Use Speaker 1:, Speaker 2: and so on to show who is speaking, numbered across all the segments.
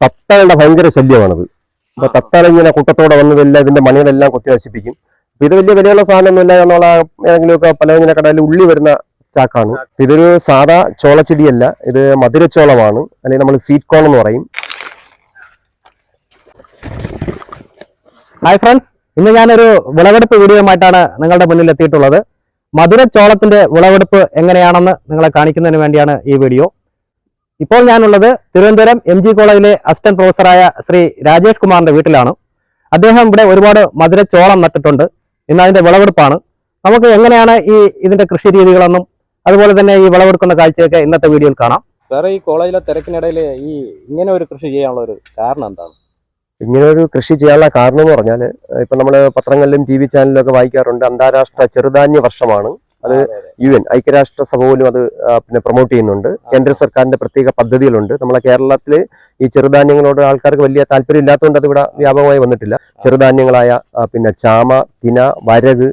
Speaker 1: തത്തകളുടെ ഭയങ്കര ശല്യമാണത്. അപ്പൊ തത്തകൾ ഇങ്ങനെ കൂട്ടത്തോടെ വന്നതെല്ലാം ഇതിന്റെ മണികളെല്ലാം കൊത്തി നശിപ്പിക്കും അപ്പൊ ഇത് വലിയ വിലയുള്ള സാധനമൊന്നുമില്ല എന്നുള്ള ഏതെങ്കിലുമൊക്കെ പലവ്യഞ്ജന കടയിൽ ഉള്ളി വരുന്ന ചാക്കാണ്. ഇതൊരു സാധാ ചോളച്ചെടിയല്ല ഇത് മധുരച്ചോളമാണ്. അല്ലെങ്കിൽ നമ്മൾ സ്വീറ്റ് കോൺ എന്ന് പറയും.
Speaker 2: ഹായ് ഫ്രണ്ട്സ് ഇന്ന് ഞാനൊരു വിളവെടുപ്പ് വീഡിയോയുമായിട്ടാണ് നിങ്ങളുടെ മുന്നിൽ എത്തിയിട്ടുള്ളത് മധുരച്ചോളത്തിന്റെ വിളവെടുപ്പ് എങ്ങനെയാണെന്ന് നിങ്ങളെ കാണിക്കുന്നതിന് വേണ്ടിയാണ് ഈ വീഡിയോ. ഇപ്പോൾ ഞാനുള്ളത് തിരുവനന്തപുരം എം ജി കോളേജിലെ അസിസ്റ്റന്റ് പ്രൊഫസറായ ശ്രീ രാജേഷ് കുമാറിന്റെ വീട്ടിലാണ്. അദ്ദേഹം ഇവിടെ ഒരുപാട് മധുര ചോളം നട്ടിട്ടുണ്ട്. ഇന്ന് അതിന്റെ വിളവെടുപ്പാണ്. നമുക്ക് എങ്ങനെയാണ് ഈ ഇതിന്റെ കൃഷി രീതികളെന്നും അതുപോലെ തന്നെ ഈ വിളവെടുക്കുന്ന കാഴ്ചയൊക്കെ ഇന്നത്തെ വീഡിയോയിൽ കാണാം.
Speaker 3: സാറേ ഈ കോളേജിലെ തിരക്കിനിടയിൽ ഈ ഇങ്ങനെ ഒരു കൃഷി ചെയ്യാനുള്ള ഒരു കാരണം എന്താണ്?
Speaker 1: ഇങ്ങനെ ഒരു കൃഷി ചെയ്യാനുള്ള കാരണം എന്ന് പറഞ്ഞാൽ ഇപ്പൊ നമ്മൾ പത്രങ്ങളിലും ടി വി ചാനലിലും ഒക്കെ വായിക്കാറുണ്ട് അന്താരാഷ്ട്ര ചെറുധാന്യ വർഷമാണ്. അത്. യു എൻ ഐക്യരാഷ്ട്രസഭ പോലും അത് പിന്നെ പ്രൊമോട്ട് ചെയ്യുന്നുണ്ട്. കേന്ദ്ര സർക്കാരിന്റെ പ്രത്യേക പദ്ധതികളുണ്ട്. നമ്മളെ കേരളത്തിൽ ഈ ചെറുധാന്യങ്ങളോട് ആൾക്കാർക്ക് വലിയ താല്പര്യം ഇല്ലാത്തതുകൊണ്ട് അത് ഇവിടെ വ്യാപകമായി വന്നിട്ടില്ല. ചെറുധാന്യങ്ങളായ പിന്നെ ചാമ തിന വരക്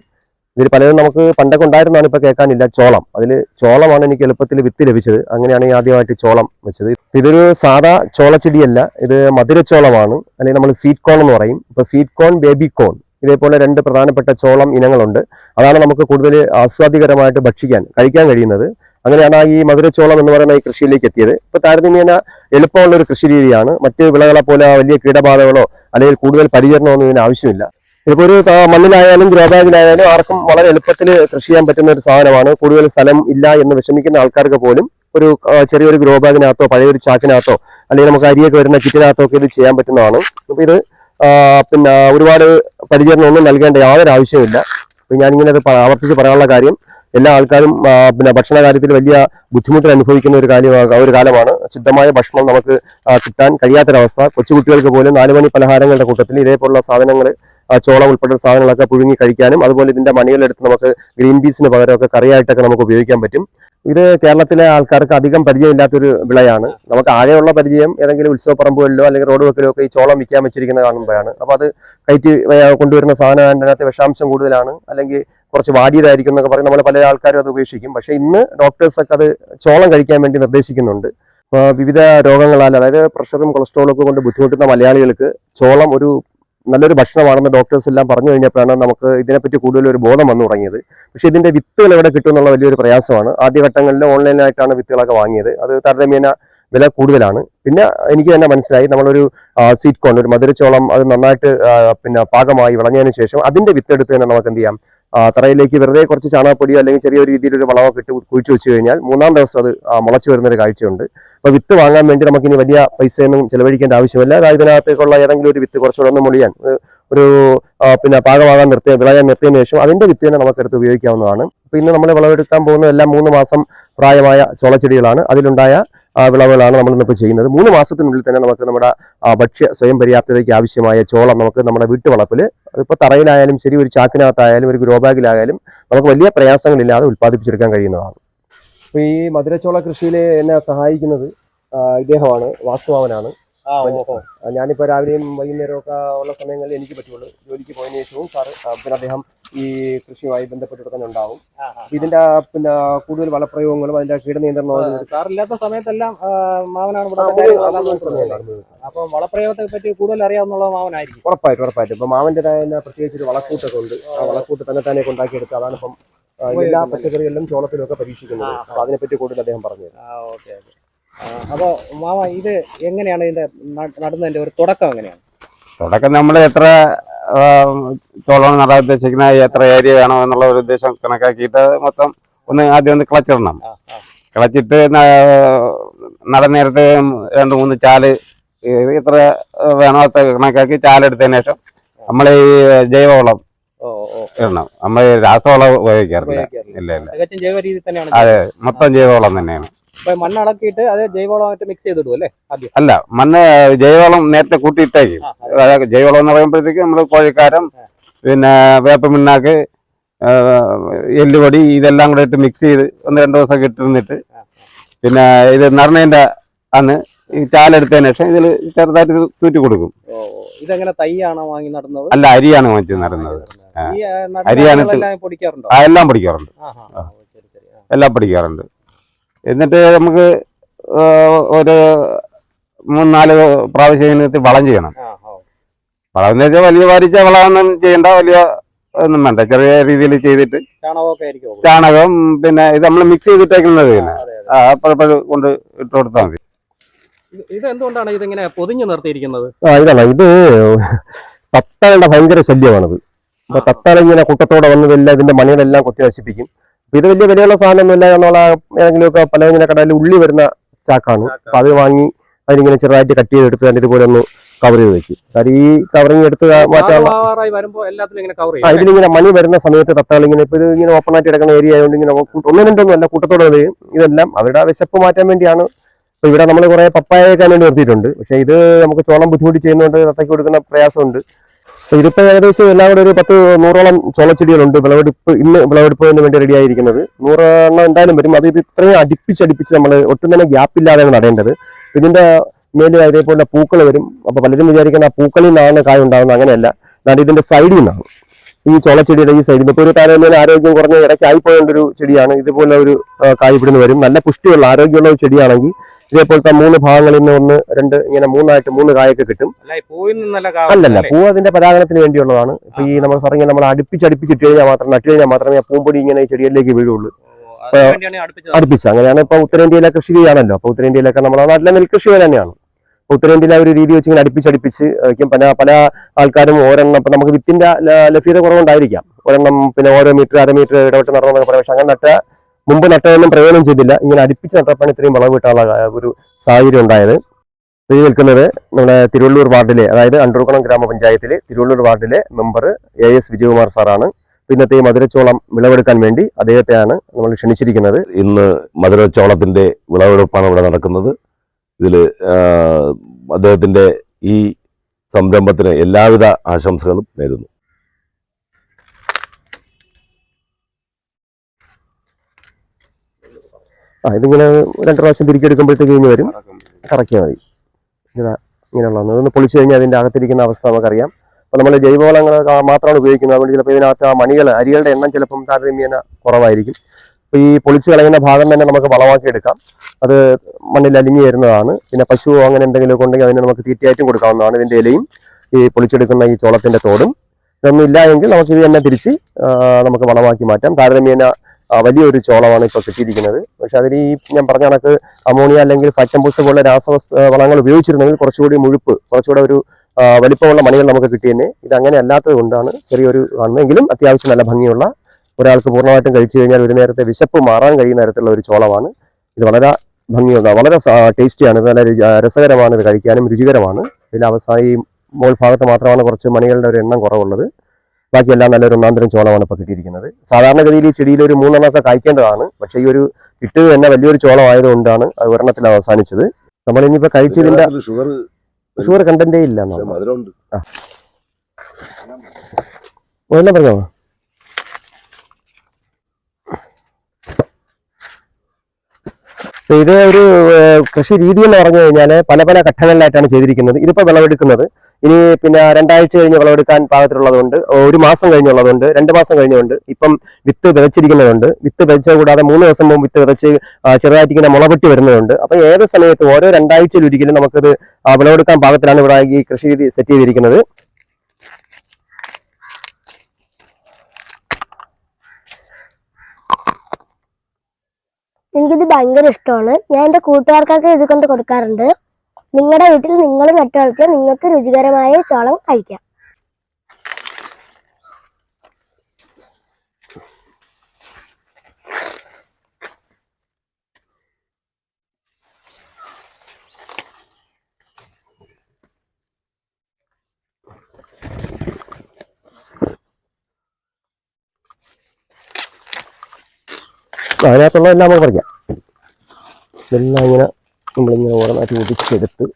Speaker 1: ഇതിൽ പലരും നമുക്ക് പണ്ടൊക്കെ ഉണ്ടായിരുന്നാണ് ഇപ്പൊ കേൾക്കാനില്ല. ചോളം. അതിൽ ചോളമാണ് എനിക്ക് എളുപ്പത്തിൽ വിത്ത് ലഭിച്ചത്. അങ്ങനെയാണ് ഈ ആദ്യമായിട്ട് ചോളം വെച്ചത്. ഇതൊരു സാധാ ചോളച്ചെടിയല്ല. ഇത് മധുരച്ചോളമാണ്. അല്ലെങ്കിൽ നമ്മൾ സീറ്റ് കോൺ എന്ന് പറയും. ഇപ്പൊ സീറ്റ് കോൺ ബേബി കോൺ. ഇതേപോലെ രണ്ട് പ്രധാനപ്പെട്ട ചോളം ഇനങ്ങളുണ്ട്. അതാണ് നമുക്ക് കൂടുതൽ ആസ്വാദികരമായിട്ട് ഭക്ഷിക്കാൻ കഴിക്കാൻ കഴിയുന്നത്. അങ്ങനെയാണ് ഈ മധുരച്ചോളം എന്ന് പറയുന്ന ഈ കൃഷിയിലേക്ക് എത്തിയത്. ഇപ്പൊ താരതമ്യേന എളുപ്പമുള്ള ഒരു കൃഷി രീതിയാണ്. മറ്റ് വിളകളെ പോലെ വലിയ കീടബാധകളോ അല്ലെങ്കിൽ കൂടുതൽ പരിചരണമൊന്നും ഇതിന് ആവശ്യമില്ല. ഇതിപ്പോ ഒരു മണ്ണിലായാലും ഗ്രോബാഗിലായാലും ആർക്കും വളരെ എളുപ്പത്തിൽ കൃഷി ചെയ്യാൻ പറ്റുന്ന ഒരു സാധനമാണ്. കൂടുതൽ സ്ഥലം ഇല്ല എന്ന് വിഷമിക്കുന്ന ആൾക്കാർക്ക് പോലും ഒരു ചെറിയൊരു ഗ്രോബാഗിനകത്തോ പഴയൊരു ചാക്കിനകത്തോ അല്ലെങ്കിൽ നമുക്ക് അരിയൊക്കെ വരുന്ന കിറ്റിനകത്തോ ഒക്കെ ഇത് ചെയ്യാൻ പറ്റുന്നതാണ്. അപ്പൊ ഇത് പിന്നെ ഒരുപാട് പരിചരണമൊന്നും നൽകേണ്ട യാതൊരു ആവശ്യമില്ല ഞാനിങ്ങനെ അത് ആവർത്തിച്ച് പറയാനുള്ള കാര്യം എല്ലാ ആൾക്കാരും പിന്നെ ഭക്ഷണ കാര്യത്തിൽ വലിയ ബുദ്ധിമുട്ട് അനുഭവിക്കുന്ന ഒരു കാര്യം ഒരു കാലമാണ്. ശുദ്ധമായ ഭക്ഷണം നമുക്ക് കിട്ടാൻ കഴിയാത്തൊരവസ്ഥ. കൊച്ചുകുട്ടികൾക്ക് പോലും നാലുമണി പലഹാരങ്ങളുടെ കൂട്ടത്തിൽ ഇതേപോലുള്ള സാധനങ്ങൾ ചോളം ഉൾപ്പെടെ സാധനങ്ങളൊക്കെ പുഴുങ്ങി കഴിക്കാനും അതുപോലെ ഇതിന്റെ മണികളെടുത്ത് നമുക്ക് ഗ്രീൻ പീസിന് പകരമൊക്കെ കറിയായിട്ടൊക്കെ നമുക്ക് ഉപയോഗിക്കാൻ പറ്റും. ഇത് കേരളത്തിലെ ആൾക്കാർക്ക് അധികം പരിചയമില്ലാത്തൊരു വിളയാണ്. നമുക്ക് ആകെയുള്ള പരിചയം ഏതെങ്കിലും ഉത്സവപ്പറമ്പുകളിലോ അല്ലെങ്കിൽ റോഡ് വക്കിലോ ഒക്കെ ഈ ചോളം വിൽക്കാൻ വെച്ചിരിക്കുന്ന കാണുമ്പോഴാണ്. അപ്പോൾ അത് കയറ്റി കൊണ്ടുവരുന്ന സാധനം അതിനകത്ത് വിഷാംശം കൂടുതലാണ്. അല്ലെങ്കിൽ കുറച്ച് വാടിയതായിരിക്കും എന്നൊക്കെ പറയും. നമ്മൾ പല ആൾക്കാരും അത് ഉപേക്ഷിക്കും. പക്ഷെ ഇന്ന് ഡോക്ടേഴ്സൊക്കെ അത് ചോളം കഴിക്കാൻ വേണ്ടി നിർദ്ദേശിക്കുന്നുണ്ട്. വിവിധ രോഗങ്ങളാൽ അതായത് പ്രഷറും കൊളസ്ട്രോളും ഒക്കെ കൊണ്ട് ബുദ്ധിമുട്ടുന്ന മലയാളികൾക്ക് ചോളം ഒരു നല്ലൊരു ഭക്ഷണമാണെന്ന് ഡോക്ടേഴ്സ് എല്ലാം പറഞ്ഞു കഴിഞ്ഞപ്പോഴാണ് നമുക്ക് ഇതിനെപ്പറ്റി കൂടുതൽ ഒരു ബോധം വന്നു തുടങ്ങിയത്. പക്ഷേ ഇതിന്റെ വിത്തുകൾ എവിടെ കിട്ടും എന്നുള്ള വലിയൊരു പ്രയാസമാണ്. ആദ്യഘട്ടങ്ങളിൽ ഓൺലൈനായിട്ടാണ് വിത്തുകളൊക്കെ വാങ്ങിയത്. അത് താരതമ്യേന വില കൂടുതലാണ്. പിന്നെ എനിക്ക് തന്നെ മനസ്സിലായി നമ്മളൊരു സീറ്റ് കോൺ ഒരു മധുരച്ചോളം അത് നന്നായിട്ട് പിന്നെ പാകമായി വിളഞ്ഞതിന് ശേഷം അതിന്റെ വിത്തെടുത്ത് തന്നെ നമുക്ക് എന്ത് ചെയ്യാം? തറയിലേക്ക് വെറുതെ കുറച്ച് ചാണകപ്പൊടിയോ അല്ലെങ്കിൽ ചെറിയൊരു രീതിയിലൊരു വളമൊക്കെ ഇട്ട് കുഴിച്ചു വെച്ച് കഴിഞ്ഞാൽ മൂന്നാം ദിവസം അത് മുളച്ചു വരുന്നൊരു കാഴ്ചയുണ്ട്. അപ്പൊ വിത്ത് വാങ്ങാൻ വേണ്ടി നമുക്ക് ഇനി വലിയ പൈസയൊന്നും ചെലവഴിക്കേണ്ട ആവശ്യമില്ല. അതായത് ഇതിനകത്തേക്കുള്ള ഏതെങ്കിലും ഒരു വിത്ത് കുറച്ചുകൂടെ ഒന്ന് മുളിയാൻ ഒരു പിന്നെ പാകമാകാൻ നിർത്തിയ വിളയാൻ നിർത്തിയതിനു ശേഷം അതിന്റെ വിത്ത് തന്നെ നമുക്ക് എടുത്ത് ഉപയോഗിക്കാവുന്നതാണ്. അപ്പൊ ഇന്ന് നമ്മൾ വിളവെടുക്കാൻ പോകുന്ന എല്ലാം മൂന്ന് മാസം പ്രായമായ ചോളച്ചെടികളാണ്. അതിലുണ്ടായ വിളവുകളാണ് നമ്മൾ ഇന്നിപ്പോൾ ചെയ്യുന്നത്. മൂന്ന് മാസത്തിനുള്ളിൽ തന്നെ നമുക്ക് നമ്മുടെ ഭക്ഷ്യ സ്വയം പര്യാപ്തതയ്ക്ക് ആവശ്യമായ ചോളം നമുക്ക് നമ്മുടെ വീട്ടുവളപ്പിൽ അതിപ്പോൾ തറയിലായാലും ശരി ഒരു ചാക്കിനകത്തായാലും ഒരു ഗ്രോബാഗിലായാലും നമുക്ക് വലിയ പ്രയാസങ്ങളില്ലാതെ ഉൽപ്പാദിപ്പിച്ചെടുക്കാൻ കഴിയുന്നതാണ്. അപ്പോൾ ഈ മധുരച്ചോള കൃഷിയിൽ എന്നെ സഹായിക്കുന്നത് ഇദ്ദേഹമാണ് വാസുമാവനാണ് ഞാനിപ്പോ ഞാനിപ്പോൾ രാവിലെയും വൈകുന്നേരവും ഒക്കെ ഉള്ള സമയങ്ങളിൽ എനിക്ക് പറ്റുള്ളൂ. ജോലിക്ക് പോയതിനു ശേഷവും സാറ് പിന്നെ അദ്ദേഹം ഈ കൃഷിയുമായി ബന്ധപ്പെട്ടിട്ട് തന്നെ ഉണ്ടാവും. അപ്പൊ ഇതിന്റെ പിന്നെ കൂടുതൽ വളപ്രയോഗങ്ങളും അതിന്റെ കീടനിയന്ത്രണവും
Speaker 3: സാറില്ലാത്ത സമയത്തെല്ലാം മാവനാണ്
Speaker 1: അപ്പൊ.
Speaker 3: അപ്പം വളപ്രയോഗത്തെ പറ്റി കൂടുതൽ അറിയാവുന്ന മാവനായിരിക്കും.
Speaker 1: ഉറപ്പായിട്ടും ഉറപ്പായിട്ടും. ഇപ്പൊ മാവന്റേതായ പ്രത്യേകിച്ച് ഒരു വളക്കൂട്ടൊക്കെ ഉണ്ട്. ആ വളക്കൂട്ട് തന്നെ തന്നെ ഉണ്ടാക്കിയെടുത്ത് അതാണ് ഇപ്പം എല്ലാ പച്ചക്കറികളിലും ചോളത്തിലും ഒക്കെ പരീക്ഷിക്കുന്നത്
Speaker 3: അപ്പൊ അതിനെ
Speaker 1: അപ്പൊ അതിനെപ്പറ്റി കൂടുതൽ അദ്ദേഹം പറഞ്ഞു.
Speaker 3: മാമ ഓക്കെ ഓക്കെ. അപ്പോൾ മാവ ഇത് എങ്ങനെയാണ് ഇതിന്റെ നടന്നതിന്റെ ഒരു തുടക്കം എങ്ങനെയാണ്?
Speaker 4: തുടക്കം നമ്മൾ എത്ര ചോളം നടാൻ ഉദ്ദേശിക്കുന്ന എത്ര ഏരിയ വേണോ എന്നുള്ള ഒരു ഉദ്ദേശം കണക്കാക്കിയിട്ട് മൊത്തം ഒന്ന് ആദ്യം ഒന്ന് കിളച്ചിടണം. കിളച്ചിട്ട് നട നേരത്തെ രണ്ട് മൂന്ന് ചാൽ ഇത്ര എത്ര വേണോ കണക്കാക്കി ചാലെടുത്തതിന് ശേഷം നമ്മൾ ഈ ജൈവവളം ഇടണം. നമ്മൾ രാസവളം ഉപയോഗിക്കാറില്ല. ഇല്ല ഇല്ല.
Speaker 3: തികച്ചും ജൈവ രീതി തന്നെയാണ്
Speaker 4: അതെ മൊത്തം ജൈവവളം തന്നെയാണ്.
Speaker 3: മണ്ണ് ഇളക്കിയിട്ട് അത് ജൈവവളമായിട്ട് മിക്സ് ചെയ്തിടും അല്ലേ ആദ്യം?
Speaker 4: അല്ല മണ്ണ് ജൈവവളം നേരത്തെ കൂട്ടിയിട്ടേക്കും. അതായത് ജൈവവളം എന്ന് പറയുമ്പോഴത്തേക്ക് നമ്മൾ കോഴിക്കാരം പിന്നെ വേപ്പ മിണ്ണാക്ക് എല്ലുപൊടി ഇതെല്ലാം കൂടെ ഇട്ട് മിക്സ് ചെയ്ത് ഒന്ന് രണ്ട് ദിവസം ഇട്ടിരുന്നിട്ട് പിന്നെ ഇത് നടണതിന്റെ അന്ന് ഈ ചാലെടുത്തതിന് ശേഷം ഇതിൽ ചെറുതായിട്ട് തൂറ്റി കൊടുക്കും.
Speaker 3: ഇതെങ്ങനെ തൈയാണോ വാങ്ങി നടന്നത്?
Speaker 4: അല്ല അരിയാണ് വാങ്ങിച്ച് നടന്നത്. അരിയാണ്.
Speaker 3: പൊടിക്കാറുണ്ടോ?
Speaker 4: ആ എല്ലാം പിടിക്കാറുണ്ട്. എല്ലാം പൊടിക്കാറുണ്ട്. എന്നിട്ട് നമുക്ക് ഒരു മൂന്നാൽ നാല് പ്രാവശ്യം ഇതിനകത്ത് വളം ചെയ്യണം. വളം എന്ന് വെച്ചാൽ വലിയ വാരിച്ച വളമൊന്നും ചെയ്യണ്ട വലിയ ഒന്നും വേണ്ട. ചെറിയ രീതിയിൽ ചെയ്തിട്ട് ചാണകം പിന്നെ ഇത് നമ്മൾ മിക്സ് ചെയ്തിട്ടേക്കുന്നത് പിന്നെ. അപ്പോഴപ്പോഴും കൊണ്ട് ഇട്ട് കൊടുത്താൽ മതി.
Speaker 3: ഇത് ഇത് എന്തുകൊണ്ടാണ് ഇതിങ്ങനെ പൊതിഞ്ഞു നിർത്തിയിരിക്കുന്നത്?
Speaker 1: ആ ഇതാണ് ഇത് തത്തകളുടെ ഭയങ്കര ശല്യമാണത്. അപ്പൊ. തത്തകൾ ഇങ്ങനെ കൂട്ടത്തോടെ വന്നതെല്ലാം ഇതിന്റെ മണികളെല്ലാം കൊത്തി നശിപ്പിക്കും അപ്പൊ ഇത് വലിയ വിലയുള്ള സാധനമൊന്നുമില്ല എന്നുള്ള ഏതെങ്കിലുമൊക്കെ പലവ്യഞ്ജന കടയിൽ ഉള്ളി വരുന്ന ചാക്കാണ്. അപ്പൊ അത് വാങ്ങി അതിനിങ്ങനെ ചെറുതായിട്ട് കട്ട് ചെയ്തെടുത്ത് തന്നെ ഇതുപോലെ ഒന്ന് കവർ ചെയ്ത് വെക്കും. കാര്യം ഈ കവറിങ് എടുത്ത് മാറ്റാനുള്ള ആ ഇതിലിങ്ങനെ മണി വരുന്ന സമയത്ത് തത്താളി ഇങ്ങനെ ഇപ്പൊ ഇത് ഇങ്ങനെ ഓപ്പൺ ആയിട്ട് കിടക്കുന്ന ഏരിയ ആയതുകൊണ്ട് ഇങ്ങനെ ഒന്നും രണ്ടൊന്നും അല്ല കൂട്ടത്തോടെ ഇതെല്ലാം അവരുടെ ആ വിശപ്പ് മാറ്റാൻ വേണ്ടിയാണ് ഇപ്പൊ ഇവിടെ നമ്മൾ കുറെ പപ്പായൊക്കെ വേണ്ടി നിർത്തിയിട്ടുണ്ട്. പക്ഷേ ഇത് നമുക്ക് ചോളം ബുദ്ധിമുട്ടി ചെയ്യുന്നതുകൊണ്ട് തത്തയ്ക്ക് കൊടുക്കുന്ന പ്രയാസമുണ്ട്. അപ്പൊ ഇതിപ്പോൾ ഏകദേശം എല്ലാം കൂടെ ഒരു പത്ത് നൂറോളം ചോളച്ചെടികളുണ്ട്. വിളവെടുപ്പ് ഇന്ന് വിളവെടുപ്പിന് വേണ്ടി റെഡി ആയിരിക്കുന്നത്. നൂറെണ്ണം എന്തായാലും വരും. അത് ഇത് ഇത്രയും അടുപ്പിച്ച് അടുപ്പിച്ച് നമ്മൾ ഒട്ടും തന്നെ ഗ്യാപ്പ് ഇല്ലാതെയാണ് നടേണ്ടത്. ഇതിന്റെ മേലിൽ അതേപോലെ പൂക്കൾ വരും. അപ്പോൾ പലരും വിചാരിക്കുന്ന ആ പൂക്കളിൽ നിന്നാണ് കായ ഉണ്ടാകുന്നത് അങ്ങനെയല്ല. എന്നാൽ ഇതിന്റെ സൈഡിൽ നിന്നാണ് ഈ ചോളച്ചെടിയുടെ ഈ സൈഡിൽ ഇപ്പോൾ ഒരു താരതമ്യേന ആരോഗ്യം കുറഞ്ഞ ഇടയ്ക്കായി പോയൊരു ഒരു ചെടിയാണ്. ഇതുപോലെ ഒരു കായ് ഇവിടുന്ന് വരും. നല്ല പുഷ്ടിയുള്ള ആരോഗ്യമുള്ള ഒരു ചെടിയാണെങ്കിൽ ഇതേപോലത്തെ മൂന്ന് ഭാഗങ്ങളിൽ നിന്ന് ഒന്ന് രണ്ട് ഇങ്ങനെ മൂന്നായിട്ട് മൂന്ന് കായൊക്കെ കിട്ടും. അല്ലല്ല
Speaker 3: അല്ലേ?
Speaker 1: പൂ അതിന്റെ പരാഗണത്തിന് വേണ്ടിയുള്ളതാണ്. ഇപ്പൊ ഈ നമ്മൾ സാറിങ്ങനെ നമ്മൾ അടുപ്പിച്ചടുപ്പിച്ചിട്ട് കഴിഞ്ഞാൽ മാത്രം നട്ടു കഴിഞ്ഞാൽ മാത്രമേ ആ പൂമ്പൊടി ഇങ്ങനെ ഈ ചെടിയിലേക്ക് വീഴുള്ളൂ. അടുപ്പിച്ച്. അങ്ങനെയാണ് ഇപ്പൊ ഉത്തരേന്ത്യയിലെ കൃഷി ചെയ്യാണല്ലോ അപ്പൊ ഉത്തരേന്ത്യയിലൊക്കെ നമ്മുടെ നാട്ടിലെ നെൽകൃഷി തന്നെയാണ്. ഉത്തരേന്ത്യയിലെ ഒരു രീതി വെച്ച് ഇങ്ങനെ അടുപ്പിച്ചടുപ്പിച്ച് വയ്ക്കും പല പല ആൾക്കാരും ഓരെണ്ണം ഇപ്പൊ നമുക്ക് വിത്തിന്റെ ലഭ്യത കുറവുണ്ടായിരിക്കാം. ഒരെണ്ണം പിന്നെ ഓരോ മീറ്റർ അര മീറ്റർ ഇടവിട്ട് നടന്നു പക്ഷെ അങ്ങനെ നട്ട മുമ്പ് നട്ടതൊന്നും പ്രയോജനം ചെയ്തില്ല. ഇങ്ങനെ അടുപ്പിച്ച് നട്ടപ്പാണ് ഇത്രയും വിളവ് കിട്ടാനുള്ള ഒരു സാഹചര്യം ഉണ്ടായത്. ഈ നിൽക്കുന്നത് നമ്മുടെ തിരുവള്ളൂർ വാർഡിലെ അതായത് അണ്ടൂർക്കുളം ഗ്രാമപഞ്ചായത്തിലെ തിരുവള്ളൂർ വാർഡിലെ മെമ്പർ എ എസ് വിജയകുമാർ സാറാണ് ഇന്നത്തെ മധുരച്ചോളം വിളവെടുക്കാൻ വേണ്ടി അദ്ദേഹത്തെയാണ് നമ്മൾ ക്ഷണിച്ചിരിക്കുന്നത്.
Speaker 5: ഇന്ന് മധുരച്ചോളത്തിന്റെ വിളവെടുപ്പാണ് ഇവിടെ നടക്കുന്നത്. ഇതിൽ അദ്ദേഹത്തിന്റെ ഈ സംരംഭത്തിന് എല്ലാവിധ ആശംസകളും നേരുന്നു.
Speaker 1: ആ ഇതിങ്ങനെ രണ്ട് പ്രാവശ്യം തിരിക്കെടുക്കുമ്പോഴത്തേക്ക് ഇനി വരും. കറക്കിയാൽ മതി. ഇതാ ഇങ്ങനെയുള്ള ഇതൊന്ന് പൊളിച്ചു കഴിഞ്ഞാൽ അതിന്റെ അകത്തിരിക്കുന്ന അവസ്ഥ നമുക്കറിയാം. അപ്പോൾ നമ്മൾ ജൈവവളങ്ങൾ മാത്രമാണ് ഉപയോഗിക്കുന്നത്. അതുകൊണ്ട് ചിലപ്പോൾ ഇതിനകത്ത് ആ മണികൾ അരികളുടെ എണ്ണം ചിലപ്പം താരതമ്യേന കുറവായിരിക്കും. അപ്പോൾ ഈ പൊളിച്ചു കളയുന്ന ഭാഗം തന്നെ നമുക്ക് വളമാക്കി എടുക്കാം. അത് മണ്ണിൽ അലിഞ്ഞു വരുന്നതാണ്. പിന്നെ പശുവോ അങ്ങനെ എന്തെങ്കിലുമൊക്കെ ഉണ്ടെങ്കിൽ അതിന് നമുക്ക് തീറ്റയായിട്ടും കൊടുക്കാവുന്നതാണ് ഇതിന്റെ ഇലയും. ഈ പൊളിച്ചെടുക്കുന്ന ഈ ചോളത്തിന്റെ തോടും. ഇതൊന്നും ഇല്ല എങ്കിൽ ഇത് തന്നെ തിരിച്ച് നമുക്ക് വളമാക്കി മാറ്റാം. താരതമ്യേന വലിയൊരു ചോളമാണ് ഇപ്പോൾ കിട്ടിയിരിക്കുന്നത്. പക്ഷെ അതിൽ ഈ ഞാൻ പറഞ്ഞ കണക്ക് അമോണിയ അല്ലെങ്കിൽ ഫാക്ടംബൂസ് പോലുള്ള രാസവസ്തു വളങ്ങൾ ഉപയോഗിച്ചിരുന്നെങ്കിൽ കുറച്ചുകൂടി മുഴുപ്പ് കുറച്ചുകൂടെ ഒരു വലിപ്പമുള്ള മണികൾ നമുക്ക് കിട്ടിയെന്നെ ഇത് അങ്ങനെ അല്ലാത്തത് കൊണ്ടാണ് ചെറിയൊരു വന്നെങ്കിലും അത്യാവശ്യം നല്ല ഭംഗിയുള്ള ഒരാൾക്ക് പൂർണമായിട്ടും കഴിച്ചു കഴിഞ്ഞാൽ ഒരു നേരത്തെ വിശപ്പ് മാറാൻ കഴിയുന്ന തരത്തിലുള്ള ഒരു ചോളമാണ്. ഇത് വളരെ ഭംഗിയുള്ള വളരെ ടേസ്റ്റിയാണ്. ഇത് നല്ല രസകരമാണ് ഇത് കഴിക്കാനും രുചികരമാണ്. ഇതിൽ അവസാനം ഈ മോൾ ഭാഗത്ത് മാത്രമാണ് കുറച്ച് മണികളുടെ ഒരു എണ്ണം കുറവുള്ളത്. ബാക്കിയെല്ലാം നല്ലൊരു ഒന്നാന്തരം ചോളമാണ് ഇപ്പോൾ കിട്ടിയിരിക്കുന്നത്. സാധാരണഗതിയിൽ ഈ ചെടിയിൽ ഒരു മൂന്നെണ്ണമൊക്കെ കഴിക്കേണ്ടതാണ് പക്ഷേ ഈ ഒരു കിട്ടുക തന്നെ വലിയൊരു ചോളം ആയതുകൊണ്ടാണ് അത് ഒരെണ്ണത്തിൽ അവസാനിച്ചത്. നമ്മൾ ഇനിയിപ്പോൾ കഴിച്ചതിന്റെ
Speaker 5: ഷുഗർ
Speaker 1: ഷുഗർ കണ്ടന്റേ ഇല്ല എല്ലാം പറഞ്ഞോ? ഇത് ഒരു കൃഷി രീതി എന്ന് പറഞ്ഞു കഴിഞ്ഞാൽ പല പല ഘട്ടങ്ങളിലായിട്ടാണ് ചെയ്തിരിക്കുന്നത്. ഇതിപ്പോ വിളവെടുക്കുന്നത്. ഇനി പിന്നെ രണ്ടാഴ്ച കഴിഞ്ഞ് വിളവെടുക്കാൻ പാകത്തിലുള്ളതുകൊണ്ട് ഒരു മാസം കഴിഞ്ഞുള്ളതുണ്ട്. രണ്ട് മാസം കഴിഞ്ഞുണ്ട്. ഇപ്പം വിത്ത് വിതച്ചിരിക്കുന്നതുണ്ട്. വിത്ത് വിതച്ച കൂടാതെ മൂന്ന് ദിവസം മുമ്പ് വിത്ത് വിതച്ച് ചെറുതായിട്ടിങ്ങനെ മുളപൊട്ടി വരുന്നതുണ്ട്. അപ്പൊ ഏത് സമയത്ത് ഓരോ രണ്ടാഴ്ചയിൽ ഒരിക്കലും നമുക്കിത് വിളവെടുക്കാൻ പാകത്തിലാണ് ഇവിടെ ഈ കൃഷി രീതി സെറ്റ് ചെയ്തിരിക്കുന്നത്.
Speaker 6: എനിക്കിത് ഭയങ്കര ഇഷ്ടമാണ്. ഞാൻ എന്റെ കൂട്ടുകാർക്കൊക്കെ ഇത് കൊണ്ട് കൊടുക്കാറുണ്ട്. നിങ്ങളുടെ വീട്ടിൽ നിങ്ങൾ നട്ടു വളർത്തിയാൽ നിങ്ങൾക്ക് രുചികരമായ ചോളം കഴിക്കാം.
Speaker 1: അതിനകത്തുള്ളതെല്ലാം നമുക്ക് പറിക്കാം. എല്ലാം ഇങ്ങനെ നമ്മളിങ്ങനെ ഓരോന്നായിട്ട് ഒടിച്ചെടുത്ത്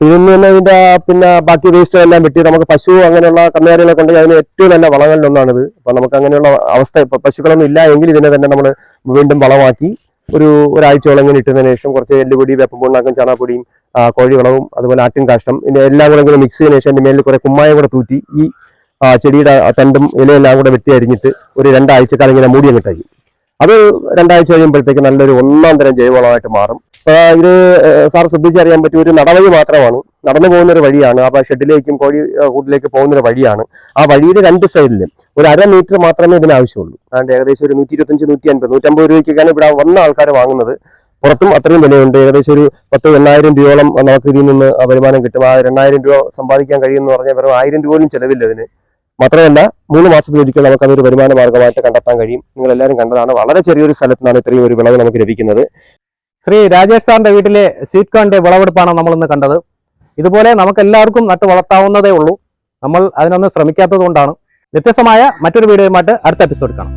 Speaker 1: ഇതൊന്നും തന്നെ ഇതിന്റെ പിന്നെ ബാക്കി വേസ്റ്റ് എല്ലാം വെട്ടി. നമുക്ക് പശു അങ്ങനെയുള്ള കന്നുകാലികളൊക്കെ ഉണ്ടെങ്കിൽ അതിന് ഏറ്റവും നല്ല വളങ്ങളിൽ വളങ്ങളിലൊന്നാണിത് അപ്പൊ നമുക്ക് അങ്ങനെയുള്ള അവസ്ഥ ഇപ്പൊ പശുക്കളൊന്നും ഇല്ല എങ്കിൽ ഇതിനെ തന്നെ നമ്മൾ വീണ്ടും വളമാക്കി ഒരു ഒരാഴ്ചയോളം ഇങ്ങനെ ഇട്ടതിന് ശേഷം കുറച്ച് എല്ലുപൊടി വേപ്പം പുണ്ണാക്കും ചാണാപ്പൊടിയും കോഴിവളവും അതുപോലെ ആട്ടിൻ കാഷ്ടം ഇതിന്റെ എല്ലാം കൂടെ ഇങ്ങനെ മിക്സ് ചെയ്തതിനു ശേഷം അതിന്റെ മേലിൽ കുറെ കുമ്മായം കൂടെ തൂറ്റി ഈ ചെടിയുടെ തണ്ടും ഇലയെല്ലാം കൂടെ വെട്ടി അരിഞ്ഞിട്ട് ഒരു രണ്ടാഴ്ചക്കാലം ഇങ്ങനെ മൂടി അങ്ങിട്ടായി അത് രണ്ടാഴ്ച കഴിയുമ്പോഴത്തേക്ക് നല്ലൊരു ഒന്നാം തരം ജൈവവളമായിട്ട് മാറും. ഇത് സാർ ശ്രദ്ധിച്ചറിയാൻ പറ്റിയ ഒരു നടവഴി മാത്രമാണ്. നടന്നു പോകുന്ന ഒരു വഴിയാണ്. ആ ഷെഡിലേക്കും കോഴി കൂട്ടിലേക്ക് പോകുന്ന ഒരു വഴിയാണ്. ആ വഴിയുടെ രണ്ട് സൈഡിലും ഒരു അര മീറ്റർ മാത്രമേ ഇതിന് ആവശ്യമുള്ളൂ അതുകൊണ്ട് ഏകദേശം ഒരു നൂറ്റി ഇരുപത്തഞ്ച് നൂറ്റി അൻപത് നൂറ്റമ്പത് രൂപയ്ക്കൊക്കെയാണ് ഇവിടെ വന്ന ആൾക്കാർ വാങ്ങുന്നത് പുറത്തും അത്രയും വിലയുണ്ട്. ഏകദേശം ഒരു പത്ത് എണ്ണായിരം രൂപയോളം നമുക്ക് ഇതിൽ നിന്ന് വരുമാനം കിട്ടും. ആ രണ്ടായിരം രൂപ സമ്പാദിക്കാൻ കഴിയുമെന്ന് പറഞ്ഞാൽ വെറും ആയിരം രൂപ പോലും ചിലവില്ല ഇതിന്. മാത്രമല്ല മൂന്ന് മാസത്തിലൊരിക്കൽ നമുക്ക് അതൊരു വരുമാന മാർഗമായിട്ട് കണ്ടെത്താൻ കഴിയും. നിങ്ങൾ എല്ലാവരും കണ്ടതാണ്. വളരെ ചെറിയൊരു സ്ഥലത്ത് നിന്നാണ് ഇത്രയും ഒരു വിളവ് നമുക്ക് ലഭിക്കുന്നത്.
Speaker 2: ശ്രീ രാജേഷ് സാറിന്റെ വീട്ടിലെ സ്വീറ്റ് കോണിന്റെ വിളവെടുപ്പാണ് നമ്മൾ ഇന്ന് കണ്ടത്. ഇതുപോലെ നമുക്ക് എല്ലാവർക്കും നട്ട് വളർത്താവുന്നതേ ഉള്ളൂ. നമ്മൾ അതിനൊന്നും ശ്രമിക്കാത്തത് കൊണ്ടാണ്. വ്യത്യസ്തമായ മറ്റൊരു വീഡിയോയുമായിട്ട് അടുത്ത എപ്പിസോഡ് കാണാം.